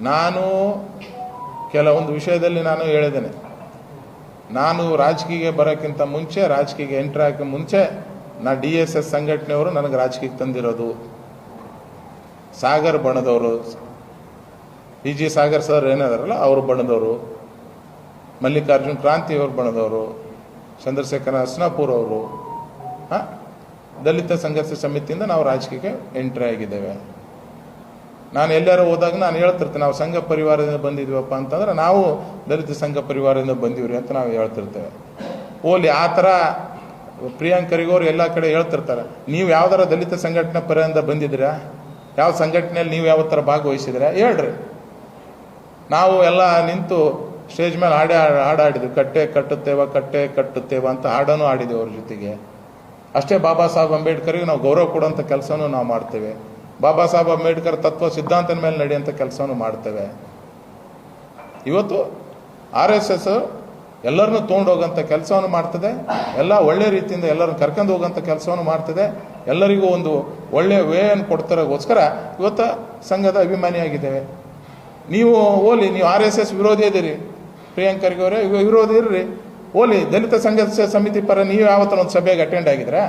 ನಾನು ಕೆಲವೊಂದು ವಿಷಯದಲ್ಲಿ ನಾನು ಹೇಳಿದ್ದೇನೆ. ನಾನು ರಾಜಕೀಯಕ್ಕೆ ಬರೋಕ್ಕಿಂತ ಮುಂಚೆ ರಾಜಕೀಯ ಎಂಟ್ರ್ ಹಾಕಿ ಮುಂಚೆ ನಾ ಡಿ ಎಸ್ ಎಸ್ ಸಂಘಟನೆಯವರು ನನಗೆ ರಾಜಕೀಯಕ್ಕೆ ತಂದಿರೋದು. ಸಾಗರ್ ಬಣದವರು, ಪಿ ಜಿ ಸಾಗರ್ ಸರ್ ಏನಾದಾರಲ್ಲ, ಅವರು ಬಣದವರು. ಮಲ್ಲಿಕಾರ್ಜುನ್ ಕ್ರಾಂತಿ ಅವರು ಬಣದವರು. ಚಂದ್ರಶೇಖರ ಹಸ್ನಾಪುರ್ ಅವರು. ಹಾಂ? ದಲಿತ ಸಂಘರ್ಷ ಸಮಿತಿಯಿಂದ ನಾವು ರಾಜಕೀಯಕ್ಕೆ ಎಂಟ್ರಿ ಆಗಿದ್ದೇವೆ. ನಾನು ಎಲ್ಲಾರು ಹೋದಾಗ ನಾನು ಹೇಳ್ತಿರ್ತೇನೆ, ನಾವು ಸಂಘ ಪರಿವಾರದಿಂದ ಬಂದಿದ್ವಪ್ಪ ಅಂತಂದ್ರೆ ನಾವು ದಲಿತ ಸಂಘ ಪರಿವಾರದಿಂದ ಬಂದಿವ್ರಿ ಅಂತ ನಾವು ಹೇಳ್ತಿರ್ತೇವೆ. ಓಲಿ ಆ ಥರ ಪ್ರಿಯಾಂಕರಿಗೋರು ಎಲ್ಲ ಕಡೆ ಹೇಳ್ತಿರ್ತಾರೆ, ನೀವು ಯಾವ್ದಾರ ದಲಿತ ಸಂಘಟನೆ ಪರ್ಯಂತ ಬಂದಿದ್ದೀರಾ? ಯಾವ ಸಂಘಟನೆಯಲ್ಲಿ ನೀವು ಯಾವ ಥರ ಭಾಗವಹಿಸಿದ್ರೆ ಹೇಳ್ರಿ. ನಾವು ಎಲ್ಲ ನಿಂತು ಸ್ಟೇಜ್ ಮೇಲೆ ಹಾಡೇ ಹಾಡಾಡಿದ್ವಿ, ಕಟ್ಟೆ ಕಟ್ಟುತ್ತೇವ ಕಟ್ಟೆ ಕಟ್ಟುತ್ತೇವ ಅಂತ ಹಾಡನ್ನು ಆಡಿದೆವು ಅವ್ರ ಜೊತೆಗೆ. ಅಷ್ಟೇ ಬಾಬಾ ಸಾಹೇಬ್ ಅಂಬೇಡ್ಕರ್ಗೆ ನಾವು ಗೌರವ ಕೊಡುವಂಥ ಕೆಲಸನೂ ನಾವು ಮಾಡ್ತೇವೆ. ಬಾಬಾ ಸಾಹೇಬ್ ಅಂಬೇಡ್ಕರ್ ತತ್ವ ಸಿದ್ಧಾಂತದ ಮೇಲೆ ನಡೆಯುವಂಥ ಕೆಲಸವನ್ನು ಮಾಡ್ತೇವೆ. ಇವತ್ತು ಆರ್ ಎಸ್ ಎಸ್ ಎಲ್ಲರನ್ನೂ ತೊಗೊಂಡು ಕೆಲಸವನ್ನು ಮಾಡ್ತದೆ. ಎಲ್ಲ ಒಳ್ಳೆ ರೀತಿಯಿಂದ ಎಲ್ಲರನ್ನು ಕರ್ಕೊಂಡು ಹೋಗೋಂಥ ಕೆಲಸವನ್ನು ಮಾಡ್ತದೆ. ಎಲ್ಲರಿಗೂ ಒಂದು ಒಳ್ಳೆಯ ವೇಯನ್ನು ಕೊಡ್ತಾರೋಗೋಸ್ಕರ ಇವತ್ತು ಸಂಘದ ಅಭಿಮಾನಿಯಾಗಿದ್ದೇವೆ. ನೀವು ಓಲಿ, ನೀವು ಆರ್ ಎಸ್ ಎಸ್ ವಿರೋಧಿ ಇದ್ದೀರಿ. ಪ್ರಿಯಾಂಕರ್ಗೆ ಅವರೇ ವಿರೋಧಿ ಇರ್ರಿ. ಓಲಿ, ದಲಿತ ಸಂಘರ್ಷ ಸಮಿತಿ ಪರ ನೀವು ಯಾವತ್ತರ ಒಂದು ಸಭೆಗೆ ಅಟೆಂಡ್ ಆಗಿದ್ರಾ?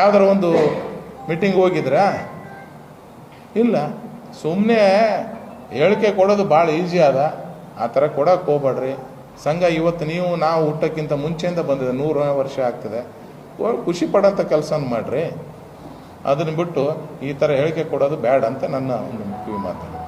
ಯಾವ್ದಾರ ಒಂದು ಮೀಟಿಂಗ್ ಹೋಗಿದ್ರಾ? ಇಲ್ಲ ಸುಮ್ಮನೆ ಹೇಳಿಕೆ ಕೊಡೋದು ಭಾಳ ಈಸಿ ಅದ ಆ ಥರ ಕೊಡೋಕೆ ಹೋಗ್ಬೇಡ್ರಿ. ಸಂಘ ಇವತ್ತು ನೀವು, ನಾವು ಹುಟ್ಟಕ್ಕಿಂತ ಮುಂಚೆಯಿಂದ ಬಂದಿದೆ ನೂರನೇ ವರ್ಷ ಆಗ್ತದೆ. ಖುಷಿ ಪಡೋಂಥ ಕೆಲಸ ಮಾಡಿರಿ. ಅದನ್ನು ಬಿಟ್ಟು ಈ ಥರ ಹೇಳಿಕೆ ಕೊಡೋದು ಬೇಡ ಅಂತ ನನ್ನ ಒಂದು ಕಿವಿ ಮಾತು.